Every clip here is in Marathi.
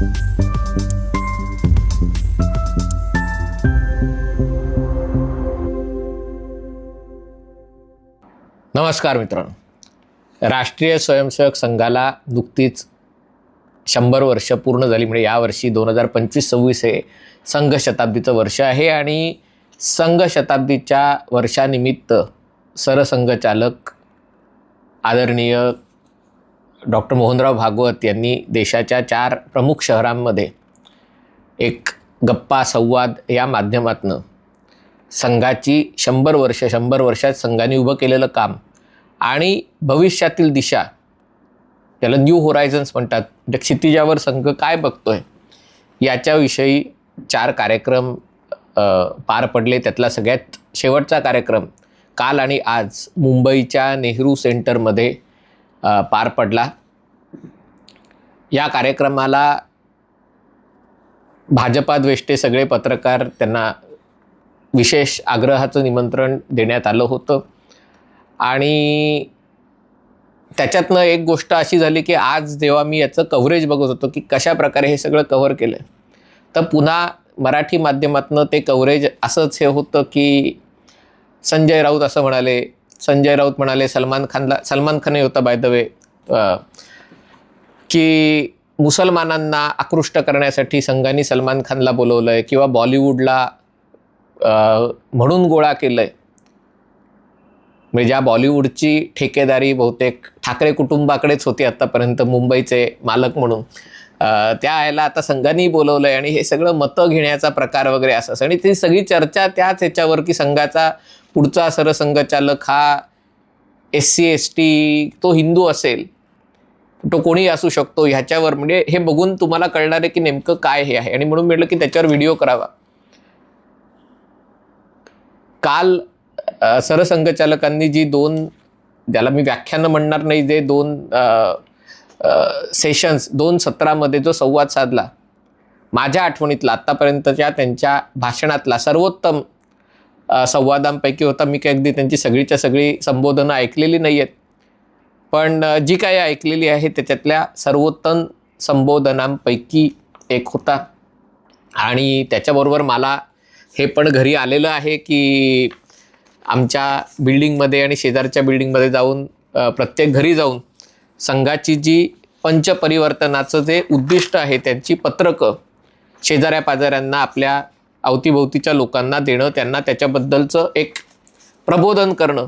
नमस्कार मित्रांनो. राष्ट्रीय स्वयंसेवक संघाला नुकतीच शंभर वर्ष पूर्ण झाली. म्हणजे यावर्षी दोन हजार पंचवीस सव्वीस हे संघ शताब्दीचं वर्ष आहे आणि संघ शताब्दीच्या वर्षानिमित्त सरसंघचालक आदरणीय डॉक्टर मोहनराव भागवत यांनी देशाच्या चार प्रमुख शहरांमध्ये एक गप्पा संवाद या माध्यमातनं संघाची शंभर वर्ष शंभर वर्षात संघाने उभं केलेलं काम आणि भविष्यातील दिशा त्याला न्यू होरायझन्स म्हणतात म्हणजे क्षितिजावर संघ काय बघतो आहे याच्याविषयी चार कार्यक्रम पार पडले. त्यातला सगळ्यात शेवटचा कार्यक्रम काल आणि आज मुंबईच्या नेहरू सेंटरमध्ये पार पडला. या कार्यक्रमाला भाजपाद्वेष्टे सगळे पत्रकार त्यांना विशेष आग्रहाचं निमंत्रण देण्यात आलं होतं. आणि त्याच्यातनं एक गोष्ट अशी झाली की आज जेव्हा मी याचं कव्हरेज बघत होतो की कशा प्रकारे हे सगळं कव्हर केलं आहे तर पुन्हा मराठी माध्यमातनं ते कव्हरेज असंच हे होतं की संजय राऊत असं म्हणाले संजय राऊत म्हणाले सलमान खानला सलमान खानही होता बाय द वे की मुसलमानांना आकृष्ट करण्यासाठी संघाने सलमान खानला बोलवलं आहे किंवा बॉलिवूडला म्हणून गोळा केलं आहे म्हणजे ज्या बॉलिवूडची ठेकेदारी बहुतेक ठाकरे कुटुंबाकडेच होती आत्तापर्यंत मुंबईचे मालक म्हणून. त्या याला आता संघाने बोलवलं आहे आणि हे सगळं मतं घेण्याचा प्रकार वगैरे असं आणि ती सगळी चर्चा त्याच ह्याच्यावर की संघाचा पुढचा सरसंघचालक हा एस सी एस टी तो हिंदू असेल तो कोणी असू शकतो ह्याच्यावर. म्हणजे हे बघून तुम्हाला कळणार आहे की नेमकं काय हे आहे. आणि म्हणून म्हटलं की त्याच्यावर व्हिडिओ करावा. काल सरसंघचालकांनी जी दोन ज्याला मी व्याख्यानं म्हणणार नाही जे दोन सेशन्स दोन सत्रामध्ये जो संवाद साधला माझ्या आठवणीतला आत्तापर्यंतच्या त्यांच्या भाषणातला सर्वोत्तम संवादांपैकी होता. मी काही अगदी त्यांची सगळीच्या सगळी संबोधनं ऐकलेली नाही आहेत पण जी काही ऐकलेली आहे त्याच्यातल्या सर्वोत्तम संबोधनांपैकी एक होता. आणि त्याच्याबरोबर मला हे पण घरी आलेलं आहे की आमच्या बिल्डिंगमध्ये आणि शेजारच्या बिल्डिंगमध्ये जाऊन प्रत्येक घरी जाऊन संघाची जी पंचपरिवर्तनाचं जे उद्दिष्ट आहे त्यांची पत्रकं शेजाऱ्या पाजाऱ्यांना आपल्या अवतीभोवतीच्या लोकांना देणं त्यांना त्याच्याबद्दलचं एक प्रबोधन करणं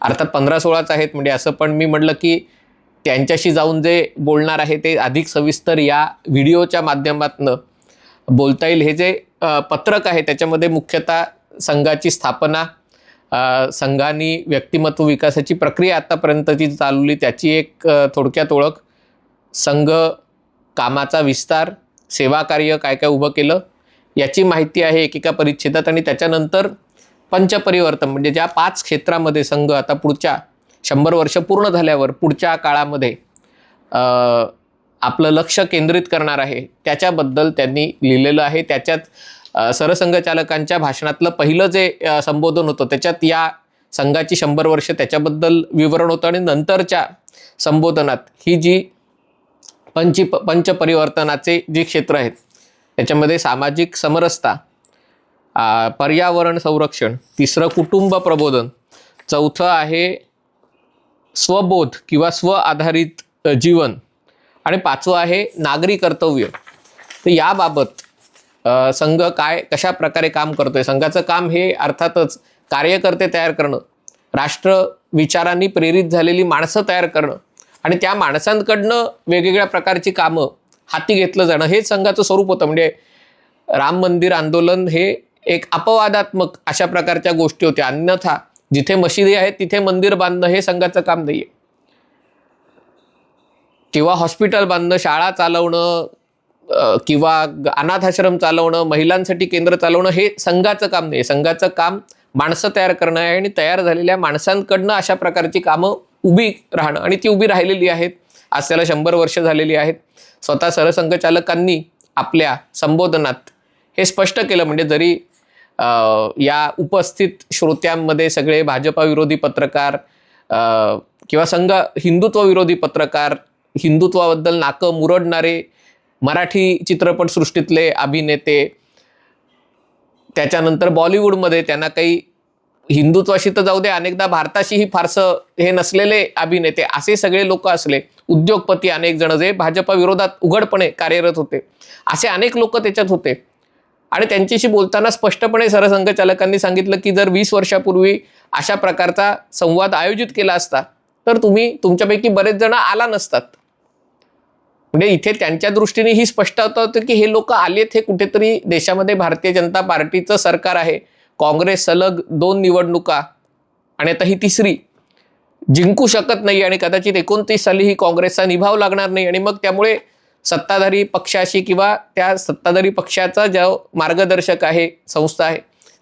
अर्थात पंधरा सोळाच आहेत म्हणजे असं पण मी म्हटलं की त्यांच्याशी जाऊन जे बोलणार आहे ते अधिक सविस्तर या व्हिडिओच्या माध्यमातनं बोलता येईल. हे जे पत्रक आहे त्याच्यामध्ये मुख्यतः संघाची स्थापना संघानी व्यक्तिमत्व विकासाची प्रक्रिया आत्तापर्यंतची चालवली त्याची एक थोडक्यात ओळख. संघ कामाचा विस्तार सेवा कार्य काय काय उभं केलं याची माहिती आहे एकेका परिच्छेदात आणि त्याच्यानंतर पंचपरिवर्तन म्हणजे ज्या पाच क्षेत्रामध्ये संघ आता पुढच्या शंभर वर्ष पूर्ण झाल्यावर पुढच्या काळामध्ये आपलं लक्ष केंद्रित करणार आहे त्याच्याबद्दल त्यांनी लिहिलेलं आहे. त्याच्यात सरसंघचालकांच्या भाषणातलं पहिलं जे संबोधन होतं त्याच्यात या संघाची शंभर वर्ष त्याच्याबद्दल विवरण होतं आणि नंतरच्या संबोधनात ही जी पंची पंचपरिवर्तनाचे जे क्षेत्र आहेत त्याच्यामध्ये सामाजिक समरसता पर्यावरण संरक्षण तिसरं कुटुंब प्रबोधन चौथं आहे स्वबोध किंवा स्व आधारित जीवन आणि पाचवं आहे नागरी कर्तव्य. तर याबाबत संघ काय कशा प्रकारे काम करतोय? संघाचं काम हे अर्थातच कार्यकर्ते तयार करणं राष्ट्र विचारांनी प्रेरित झालेली माणसं तयार करणं आणि त्या माणसांकडनं वेगवेगळ्या प्रकारची कामं हाती घेतलं जाणं हेच संघाचं स्वरूप होतं. म्हणजे राम मंदिर आंदोलन हे एक अपवादात्मक अशा प्रकारच्या गोष्टी होत्या. अन्यथा जिथे मशिदी आहेत तिथे मंदिर बांधणं हे संघाचं काम नाही आहे किंवा हॉस्पिटल बांधणं शाळा चालवणं किंवा ग- अनाथाश्रम चालवणं महिलांसाठी केंद्र चालवणं हे संघाचं काम नाही. संघाचं काम माणसं तयार करणं आहे आणि तयार झालेल्या माणसांकडनं अशा प्रकारची कामं उभी राहणं आणि ती उभी राहिलेली आहेत. आज त्याला शंभर वर्ष झालेली आहेत. स्वतः सरसंघचालकांनी आपल्या संबोधनात हे स्पष्ट केलं. म्हणजे जरी या उपस्थित श्रोत्यांमध्ये सगळे भाजपा विरोधी पत्रकार किंवा संघ हिंदुत्व विरोधी पत्रकार हिंदुत्वाबद्दल नाकं मुरडणारे मराठी चित्रपटसृष्टीतले अभिनेते त्याच्यानंतर बॉलिवूडमध्ये त्यांना काही हिंदुत्वाशी तर जाऊ दे अनेकदा भारताशीही फारसं हे नसलेले अभिनेते असे सगळे लोक असले उद्योगपती अनेक जण जे भाजपा विरोधात उघडपणे कार्यरत होते असे अनेक लोक त्याच्यात होते. आणि त्यांच्याशी बोलताना स्पष्टपणे सरसंघचालकांनी सांगितलं की जर वीस वर्षापूर्वी अशा प्रकारचा संवाद आयोजित केला असता तर तुम्ही तुमच्यापैकी बरेच जण आला नसतात. म्हणजे इथे त्यांच्या दृष्टीने ही स्पष्ट होतं की हे लोक आलेत हे कुठेतरी देशामध्ये भारतीय जनता पार्टीचं सरकार आहे. काँग्रेस सलग दोन निवडणुका आणि आता ही तिसरी. जिंकू शकत नाही आणि कदाचित एकोणतीस साली ही काँग्रेसचा निभाव लागणार नाही आणि मग त्यामुळे सत्ताधारी पक्षाशी किंवा त्या सत्ताधारी पक्षाचा जो मार्गदर्शक आहे संस्था आहे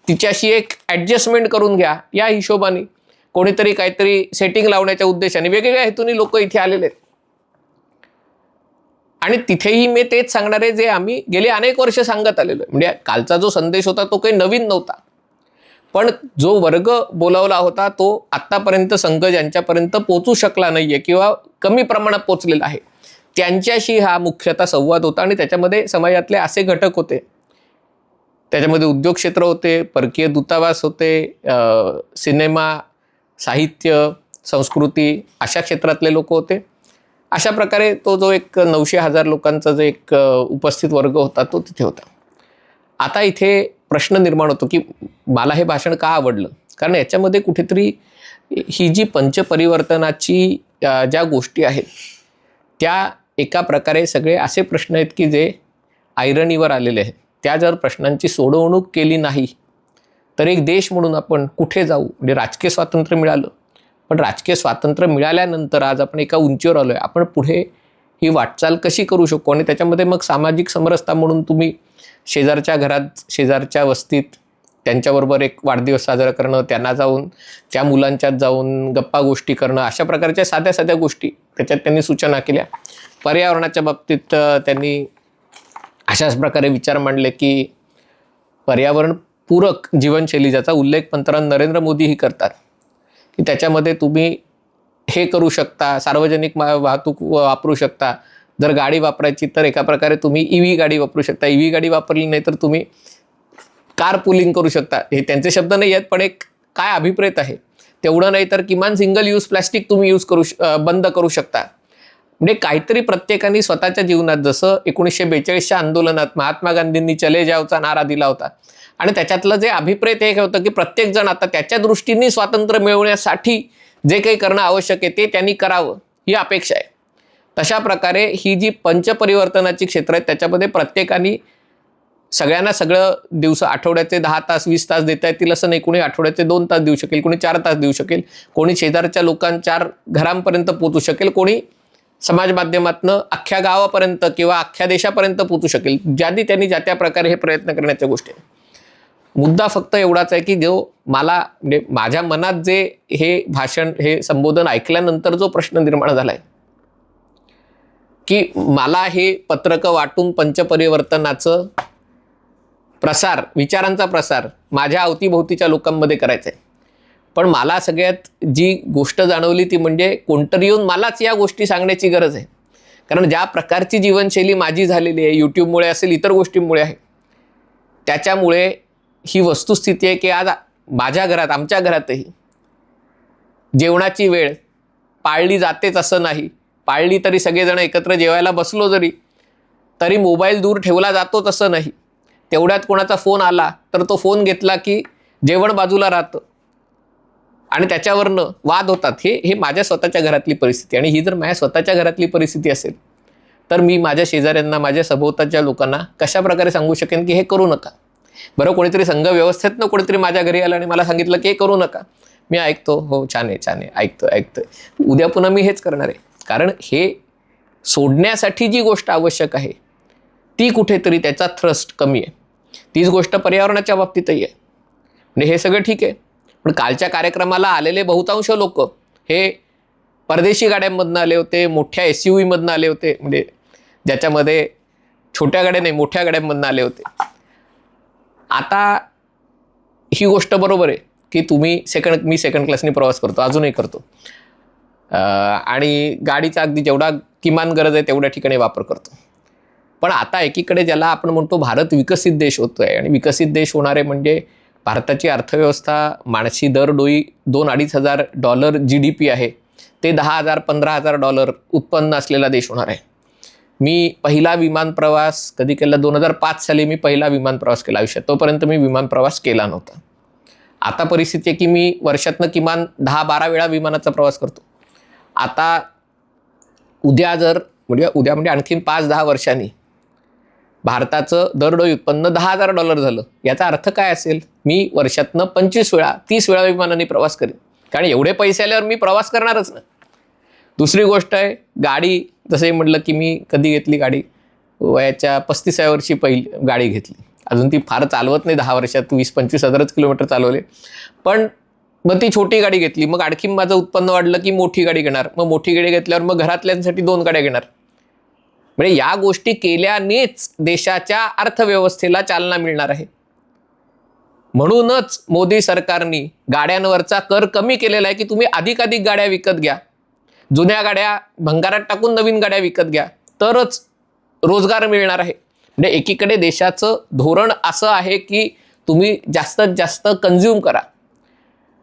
तिच्याशी एक ॲडजस्टमेंट करून घ्या या हिशोबाने. कोणीतरी काहीतरी सेटिंग लावण्याच्या उद्देशाने. वेगवेगळ्या हेतूने लोक इथे आलेले आहेत. आणि तिथेही मी तेच सांगणार आहे जे आम्ही गेले अनेक वर्ष सांगत आलेलो आहे. म्हणजे कालचा जो संदेश होता तो काही नवीन नव्हता. पण जो वर्ग बोलावला होता तो आत्तापर्यंत संघ ज्यांच्यापर्यंत पोचू शकला नाही आहे किंवा कमी प्रमाणात पोचलेला आहे त्यांच्याशी हा मुख्यतः संवाद होता आणि त्याच्यामध्ये समाजातले असे घटक होते. त्याच्यामध्ये उद्योग क्षेत्र होते परकीय दूतावास होते सिनेमा साहित्य संस्कृती अशा क्षेत्रातले लोक होते. अशा प्रकारे तो जो एक नऊशे हजार लोकांचा जो एक उपस्थित वर्ग होता तो तिथे होता. आता इथे प्रश्न निर्माण होतो की मला हे भाषण का आवडलं? कारण याच्यामध्ये कुठेतरी ही जी पंचपरिवर्तनाची ज्या गोष्टी आहेत त्या एका प्रकारे सगळे असे प्रश्न आहेत की जे आयरणीवर आलेले आहेत. त्या जर प्रश्नांची सोडवणूक केली नाही तर एक देश म्हणून आपण कुठे जाऊ? म्हणजे राजकीय स्वातंत्र्य मिळालं पण राजकीय स्वातंत्र्य मिळाल्यानंतर आज आपण एका उंचीवर आलो आहे आपण पुढे ही वाटचाल कशी करू शकू? आणि त्याच्यामध्ये मग सामाजिक समरसता म्हणून तुम्ही शेजारच्या घरात शेजारच्या वस्तीत त्यांच्याबरोबर एक वाढदिवस साजरा करणं त्यांना जाऊन त्या मुलांच्यात जाऊन गप्पा गोष्टी करणं अशा प्रकारच्या साध्या साध्या गोष्टी त्याच्यात त्यांनी सूचना केल्या. पर्यावरणाच्या बाबतीत त्यांनी अशाच प्रकारे विचार मांडले की पर्यावरण पूरक जीवनशैली ज्याचा उल्लेख पंतप्रधान नरेंद्र मोदीही करतात. की त्याच्यामध्ये तुम्ही हे करू शकता सार्वजनिक मा- वाहतूक वापरू शकता. जर गाडी वापरायची तर एका प्रकारे तुम्ही ई व्ही गाडी वापरू शकता. ई व्ही गाडी वापरली नाही तर तुम्ही कार पुलिंग करू शकता. हे त्यांचे शब्द नाही आहेत पण एक काय अभिप्रेत आहे? तेवढं नाही तर किमान सिंगल यूज प्लॅस्टिक तुम्ही यूज करू श- बंद करू शकता. म्हणजे काहीतरी प्रत्येकाने स्वतःच्या जीवनात जसं एकोणीसशे बेचाळीसच्या आंदोलनात महात्मा गांधींनी चले जावचा नारा दिला होता. आणि त्याच्यातलं जे अभिप्रेत एक होतं की प्रत्येकजण आता त्याच्या दृष्टीने स्वातंत्र्य मिळवण्यासाठी जे काही करणं आवश्यक आहे ते त्यांनी करावं ही अपेक्षा आहे. तशा प्रकारे ही जी पंचपरिवर्तनाची क्षेत्र आहेत त्याच्यामध्ये प्रत्येकाने सगळ्यांना सगळं दिवस आठवड्याचे दहा तास वीस तास देता येतील असं नाही. कोणी आठवड्याचे दोन तास देऊ शकेल कोणी चार तास देऊ शकेल कोणी शेजारच्या लोकांच्या घरांपर्यंत पोचू शकेल कोणी समाज माध्यमातनं अख्ख्या गावापर्यंत किंवा अख्ख्या देशापर्यंत पोचू शकेल ज्यादी त्यांनी ज्या त्या प्रकारे हे प्रयत्न करण्याच्या गोष्टी मुद्दा फक्त एवढाच आहे की जो मला म्हणजे माझ्या मनात जे हे भाषण हे संबोधन ऐकल्यानंतर जो प्रश्न निर्माण झालाय की मला हे पत्रकं वाटून पंचपरिवर्तनाचं प्रसार विचारांचा प्रसार माझ्या अवतीभोवतीच्या लोकांमध्ये करायचा आहे पण मला सगळ्यात जी गोष्ट जाणवली ती म्हणजे कोणतरी येऊन मलाच या गोष्टी सांगण्याची गरज आहे. कारण ज्या प्रकारची जीवनशैली माझी झालेली आहे यूट्यूबमुळे असेल इतर गोष्टींमुळे आहे त्याच्यामुळे ही वस्तुस्थिती आहे की आज माझ्या घरात आमच्या घरातही जेवणाची वेळ पाळली जातेच असं नाही. पाळली तरी सगळेजण एकत्र जेवायला बसलो जरी तरी मोबाईल दूर ठेवला जातोच असं नाही. तेवढ्यात कोणाचा फोन आला तर तो फोन घेतला की जेवण बाजूला राहतं. आणि त्याच्यावरनं वाद होतात. हे हे माझ्या स्वतःच्या घरातली परिस्थिती. आणि ही जर माझ्या स्वतःच्या घरातली परिस्थिती असेल तर मी माझ्या शेजाऱ्यांना माझ्या सभोवताच्या लोकांना कशा प्रकारे सांगू शकेन की हे करू नका? बरं कोणीतरी संघ व्यवस्थेतनं कोणीतरी माझ्या घरी आलं आणि मला सांगितलं की हे करू नका. मी ऐकतो. हो छान आहे छान आहे. ऐकतो ऐकतोय. उद्या पुन्हा मी हेच करणार आहे. कारण हे सोडण्यासाठी जी गोष्ट आवश्यक आहे ती कुठेतरी त्याचा थ्रस्ट कमी आहे. तीच गोष्ट पर्यावरणाच्या बाबतीतही आहे. म्हणजे हे सगळं ठीक आहे. पण कालच्या कार्यक्रमाला आलेले बहुतांश लोक हे परदेशी गाड्यांमधनं आले होते मोठ्या एस यू व्हीमधनं आले होते म्हणजे ज्याच्यामध्ये छोट्या गाड्या नाही मोठ्या गाड्यांमधनं आले होते. आता ही गोष्ट बरोबर आहे की तुम्ही सेकंड मी सेकंड क्लासनी प्रवास करतो अजूनही करतो. आणि गाडीचा अगदी जेवढा किमान गरज आहे तेवढ्या ठिकाणी वापर करतो. पण आता एकीकडे ज्याला आपण म्हणतो भारत विकसित देश होतो आहे आणि विकसित देश होणारे म्हणजे भारताची अर्थव्यवस्था माणशी दरडोई दोन अडीच हजार डॉलर जी डी पी आहे. ते दहा हजार पंधरा हजार डॉलर उत्पन्न असलेला देश होणार आहे. मी पहिला विमान प्रवास कधी केला? दोन हजार पाच साली मी पहिला विमान प्रवास केला आयुष्यात. तोपर्यंत मी विमान प्रवास केला नव्हता. आता परिस्थिती आहे की मी वर्षातनं किमान दहा बारा वेळा विमानाचा प्रवास करतो. आता उद्या जर म्हणजे उद्या म्हणजे आणखीन पाच दहा वर्षांनी भारताचं दरडोई उत्पन्न दहा हजार डॉलर झालं. याचा अर्थ काय असेल? मी वर्षातनं पंचवीस वेळा तीस वेळा विमानाने प्रवास करेन. कारण एवढे पैसे आल्यावर मी प्रवास करणारच ना. दुसरी गोष्ट आहे गाडी जसं म्हटलं की मी कधी घेतली गाडी? वयाच्या पस्तीसाव्या वर्षी पहिली गाडी घेतली. अजून ती फार चालवत नाही दहा वर्षात वीस पंचवीस हजारच किलोमीटर चालवले. पण मग ती छोटी गाडी घेतली. मग आणखी माझं उत्पन्न वाढलं की मोठी गाडी घेणार. मग मोठी गाडी घेतल्यावर मग घरातल्यांसाठी दोन गाड्या घेणार. म्हणजे या गोष्टी केल्यानेच देशाच्या अर्थव्यवस्थेला चालना मिळणार आहे. म्हणूनच मोदी सरकारने गाड्यांवरचा कर कमी केलेला आहे की तुम्ही अधिकाधिक गाड्या विकत घ्या. जुन्या गाड्या भंगारात टाकून नवीन गाड्या विकत घ्या. तरच रोजगार मिळणार आहे. म्हणजे एकीकडे देशाचं धोरण असं आहे की तुम्ही जास्तीत जास्त कन्झ्युम करा.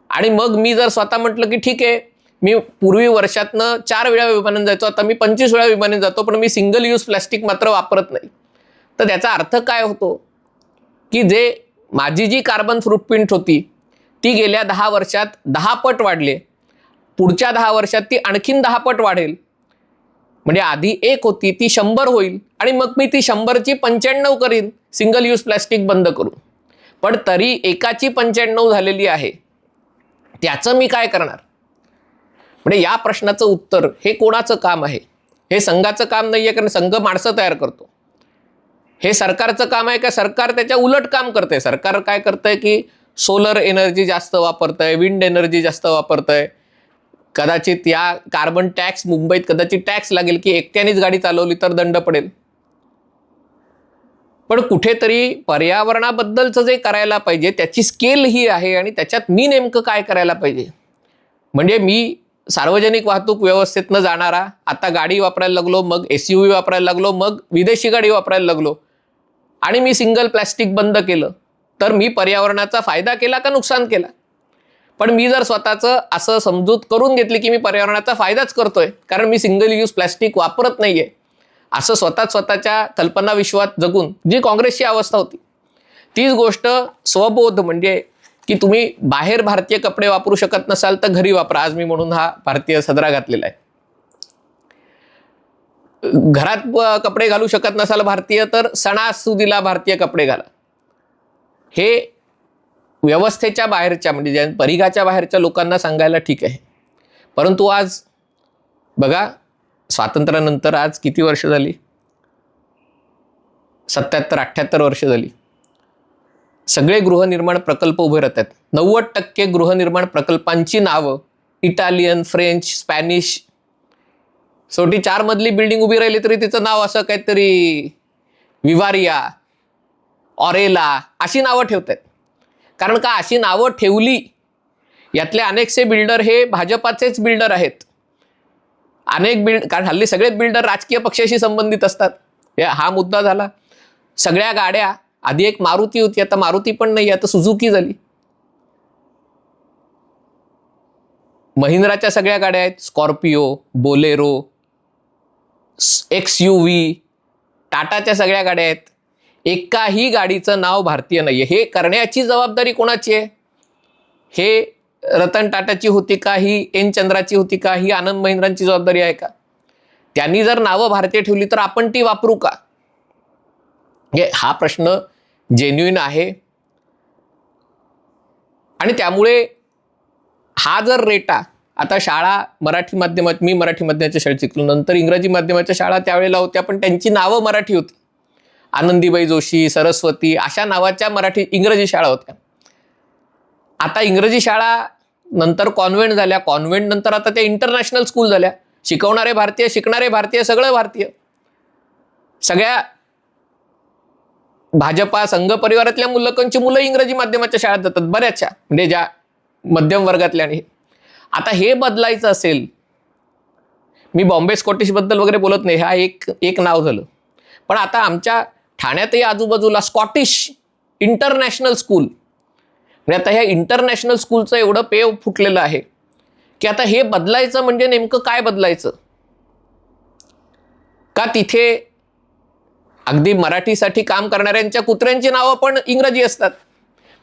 आणि मग मी जर स्वतः म्हटलं की ठीक आहे मी पूर्वी वर्षातनं चार वेळा विमानानं जायचो आता मी पंचवीस वेळा विमानाने जातो पण मी सिंगल यूज प्लॅस्टिक मात्र वापरत नाही. तर त्याचा अर्थ काय होतो? की जे माझी जी कार्बन फूटप्रिंट होती ती गेल्या दहा वर्षात दहा पट वाढली. पुढच्या दहा वर्षात ती आणखीन दहा पट वाढेल. म्हणजे आधी एक होती ती शंभर होईल आणि मग मी ती शंभरची पंच्याण्णव करीन सिंगल यूज प्लॅस्टिक बंद करून. पण तरी एकाची पंच्याण्णव झालेली आहे. त्याचं मी काय करणार? म्हणजे या प्रश्नाचं उत्तर हे कोणाचं काम आहे? हे संघाचं काम नाही आहे कारण संघ माणसं तयार करतो. हे सरकारचं काम आहे का? सरकार त्याच्या उलट काम करतंय. सरकार काय करतंय की सोलर एनर्जी जास्त वापरतंय विंड एनर्जी जास्त वापरतंय. कदाचित या कार्बन टॅक्स मुंबईत कदाचित टॅक्स लागेल की एकट्यानेच गाडी चालवली तर दंड पडेल. पण कुठेतरी पर्यावरणाबद्दलचं जे करायला पाहिजे त्याची स्केल ही आहे आणि त्याच्यात मी नेमकं काय करायला पाहिजे? म्हणजे मी सार्वजनिक वाहतूक व्यवस्थेतनं जाणारा आता गाडी वापरायला लागलो मग एस यू व्ही वापरायला लागलो मग विदेशी गाडी वापरायला लागलो. आणि मी सिंगल प्लॅस्टिक बंद केलं. तर मी पर्यावरणाचा फायदा केला का नुकसान केला? पण मी जर स्वतःचं असं समजूत करून घेतली की मी पर्यावरणाचा फायदाच करतोय कारण मी सिंगल यूज प्लॅस्टिक वापरत नाही आहे असं स्वतःच स्वतःच्या कल्पनाविश्वात जगून जी काँग्रेसची अवस्था होती तीच गोष्ट स्वबोध म्हणजे की तुम्ही बाहेर भारतीय कपडे वापरू शकत नसाल तर घरी वापरा. आज मी म्हणून हा भारतीय सदरा घातलेला आहे. घरात कपडे घालू शकत नसाल भारतीय तर सणासुदीला भारतीय कपडे घाला. हे व्यवस्थेच्या बाहेरच्या म्हणजे ज्या परिघाच्या बाहेरच्या लोकांना सांगायला ठीक आहे. परंतु आज बघा स्वातंत्र्यानंतर आज किती वर्ष झाली? सत्याहत्तर अठ्ठ्याहत्तर वर्ष झाली. सगळे गृहनिर्माण प्रकल्प उभे राहतात. नव्वद टक्के गृहनिर्माण प्रकल्पांची नावं इटालियन फ्रेंच स्पॅनिश. शेवटी चार मधली बिल्डिंग उभी राहिली तरी तिचं नाव असं काहीतरी विवारिया ऑरेला अशी नावं ठेवतात. कारण का अशी नावं ठेवली? यातले अनेकसे बिल्डर हे भाजपाचेच बिल्डर आहेत. अनेक बिल्ड कारण हल्ली सगळेच बिल्डर राजकीय पक्षाशी संबंधित असतात. हा मुद्दा झाला. सगळ्या गाड्या आधी एक मारुती होती आता मारुती पण नाही आता सुझुकी झाली. महिंद्राच्या सगळ्या गाड्या आहेत Scorpio Bolero X U V टाटाच्या सगळ्या गाड्या आहेत. एकाही गाडीचं नाव भारतीय नाही हे करण्याची जबाबदारी कोणाची आहे? हे रतन टाटाची होती का? ही एन चंद्राची होती का? ही आनंद महिंद्रांची जबाबदारी आहे का? त्यांनी जर नावं भारतीय ठेवली तर आपण ती वापरू का? हे हा प्रश्न जेन्युइन आहे. आणि त्यामुळे हा जर रेटा आता शाळा मराठी माध्यमात मी मराठी माध्यमाच्या शाळेत शिकलो नंतर इंग्रजी माध्यमाच्या शाळा त्यावेळेला होत्या पण त्यांची नावं मराठी होती. आनंदीबाई जोशी सरस्वती अशा नावाच्या मराठी इंग्रजी शाळा होत्या. आता इंग्रजी शाळा नंतर कॉन्व्हेंट झाल्या कॉन्व्हेंट नंतर आता त्या इंटरनॅशनल स्कूल झाल्या. शिकवणारे भारतीय शिकणारे भारतीय सगळं भारतीय. सगळ्या भाजपा संघ परिवारातल्या मुलकांची मुलं इंग्रजी माध्यमाच्या शाळेत जातात बऱ्याचशा. म्हणजे ज्या मध्यम वर्गातल्या आणि आता हे बदलायचं असेल मी बॉम्बे स्कॉटिशबद्दल वगैरे बोलत नाही हा एक एक नाव झालं. पण आता आमच्या ठाण्यातही आजूबाजूला स्कॉटिश इंटरनॅशनल स्कूल म्हणजे आता ह्या इंटरनॅशनल स्कूलचं एवढं पेव फुटलेलं आहे की आता हे बदलायचं म्हणजे नेमकं काय बदलायचं? का तिथे अगदी मराठीसाठी काम करणाऱ्यांच्या कुत्र्यांची नावं पण इंग्रजी असतात.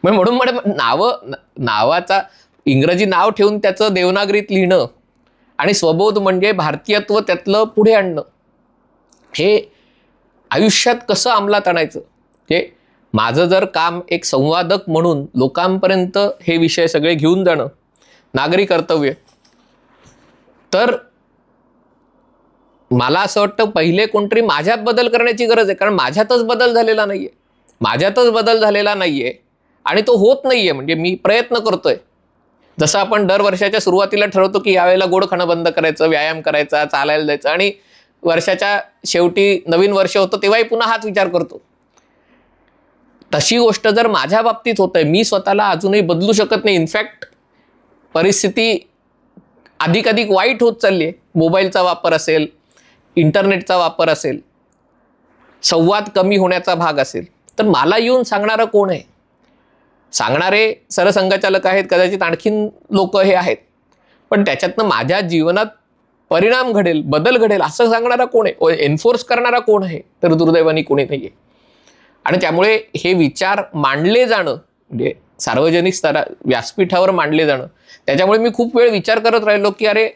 मग म्हणून म्हणे नावं नावाचा इंग्रजी नाव ठेवून त्याचं देवनागरीत लिहिणं आणि स्वबोध म्हणजे भारतीयत्व त्यातलं पुढे आणणं. हे आयुष्यात कसं अंमलात आणायचं? हे माझं जर काम एक संवादक म्हणून लोकांपर्यंत हे विषय सगळे घेऊन जाणं नागरी कर्तव्य तर मला असं वाटतं पहिले कोणतरी माझ्यात बदल करण्याची गरज आहे कारण माझ्यातच बदल झालेला नाही आहे माझ्यातच बदल झालेला नाही आहे आणि तो होत नाही आहे म्हणजे मी प्रयत्न करतोय. जसं आपण दर वर्षाच्या सुरुवातीला ठरवतो की यावेळेला गोड खाणं बंद करायचं व्यायाम करायचा चालायला जायचं आणि वर्षाच्या शेवटी नवीन वर्ष होतं तेव्हाही पुन्हा हाच विचार करतो. तशी गोष्ट जर माझ्या बाबतीत होत आहे मी स्वतःला अजूनही बदलू शकत नाही. इनफॅक्ट परिस्थिती अधिकाधिक वाईट होत चालली आहे मोबाईलचा वापर असेल इंटरनेटचा वापर असेल संवाद कमी होण्याचा भाग असेल तर मला येऊन सांगणारं कोण आहे? सांगणारे सरसंघचालक आहेत कदाचित आणखीन लोक हे आहेत. पण त्याच्यातनं माझ्या जीवनात परिणाम घडेल बदल घडेल असं सांगणारा कोण आहे? एन्फोर्स करणारा कोण आहे? तर दुर्दैवानी कोणी नाही आहे आणि त्यामुळे हे विचार मांडले जाणं म्हणजे सार्वजनिक स्तरा व्यासपीठावर मांडले जाणं त्याच्यामुळे मी खूप वेळ विचार करत राहिलो की अरे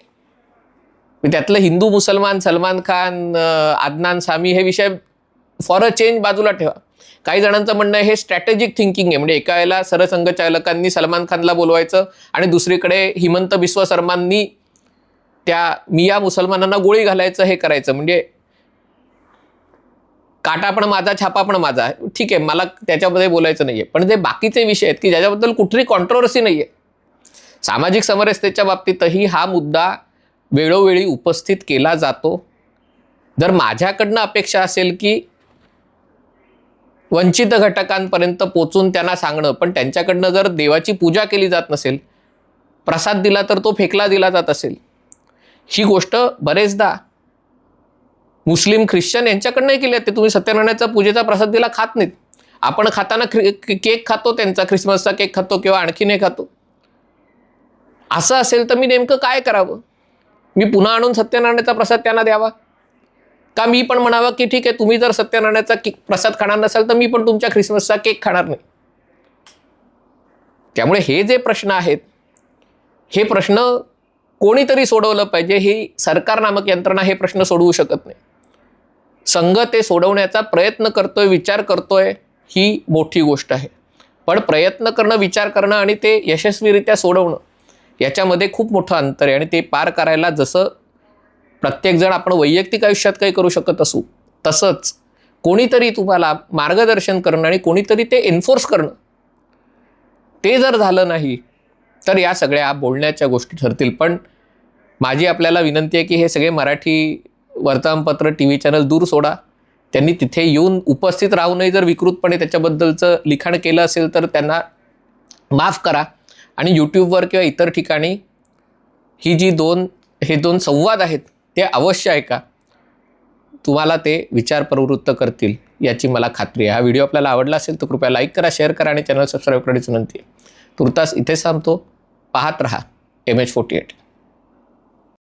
त्यातलं हिंदू मुसलमान सलमान खान आदनान सामी हे विषय फॉर अ चेंज बाजूला ठेवा. काही जणांचं म्हणणं हे स्ट्रॅटेजिक थिंकिंग आहे. म्हणजे एका वेळेला सरसंघचालकांनी सलमान खानला बोलवायचं आणि दुसरीकडे हिमंत बिस्व शर्मांनी त्या मिया मुसलमानांना गोळी घालायचं हे करायचं. म्हणजे काटा पण माझा छापा पण माझा. ठीक आहे मला त्याच्यामध्ये बोलायचं नाही आहे पण जे बाकीचे विषय आहेत की ज्याच्याबद्दल कुठली कॉन्ट्रोवर्सी आहे सामाजिक समरसतेच्या बाबतीतही हा मुद्दा वेळोवेळी उपस्थित केला जातो. जर माझ्याकडनं अपेक्षा असेल की वंचित घटकांपर्यंत पोचून त्यांना सांगणं पण त्यांच्याकडनं जर देवाची पूजा केली जात नसेल प्रसाद दिला तर तो फेकला दिला जात असेल. ही गोष्ट बरेचदा मुस्लिम ख्रिश्चन यांच्याकडनंही केली जाते. ते तुम्ही सत्यनारायणाचा पूजेचा प्रसाद दिला खात नाहीत. आपण खाताना ख्रि- केक खातो त्यांचा ख्रिसमसचा केक खातो किंवा आणखीन हे खातो. असं असेल तर मी नेमकं काय करावं? मी पुन्हा आणून सत्यनारायणाचा प्रसाद त्यांना द्यावा? का मी पण म्हणावं की ठीक आहे तुम्ही जर सत्यनारायणाचा केक प्रसाद खाणार नसाल तर मी पण तुमच्या ख्रिसमसचा केक खाणार नाही. त्यामुळे हे जे प्रश्न आहेत हे प्रश्न कोणीतरी सोडवलं पाहिजे ही सरकार नामक यंत्रणा हे प्रश्न सोडवू शकत नाही. संघ ते सोडवण्याचा प्रयत्न करतोय विचार करतोय ही मोठी गोष्ट आहे. पण प्रयत्न करणं विचार करणं आणि ते यशस्वीरित्या सोडवणं याच्यामध्ये खूप मोठं अंतर आहे. आणि ते पार करायला जसं प्रत्येकजण आपण वैयक्तिक आयुष्यात काही करू शकत असू तसंच कोणीतरी तुम्हाला मार्गदर्शन करणं आणि कोणीतरी ते एन्फोर्स करणं. ते जर झालं नाही तर या सगळ्या बोलण्याच्या गोष्टी ठरतील. पण माझी आपल्याला विनंती आहे की हे सगळे मराठी वर्तमानपत्र टी व्ही चॅनल दूर सोडा. त्यांनी तिथे येऊन उपस्थित राहूनही जर विकृतपणे त्याच्याबद्दलचं लिखाण केलं असेल तर त्यांना माफ करा. आणि यूट्यूबवर किंवा इतर ठिकाणी ही जी दोन हे दोन संवाद आहेत ते अवश्य आहे का तुम्हाला ते विचार प्रवृत्त करतील याची मला खात्री आहे. हा व्हिडिओ आपल्याला आवडला असेल तर कृपया लाईक करा शेअर करा आणि चॅनल सबस्क्राईब करण्याची विनंती आहे. तुर्तास इथे थांबतो. पाहत रहा. M H forty eight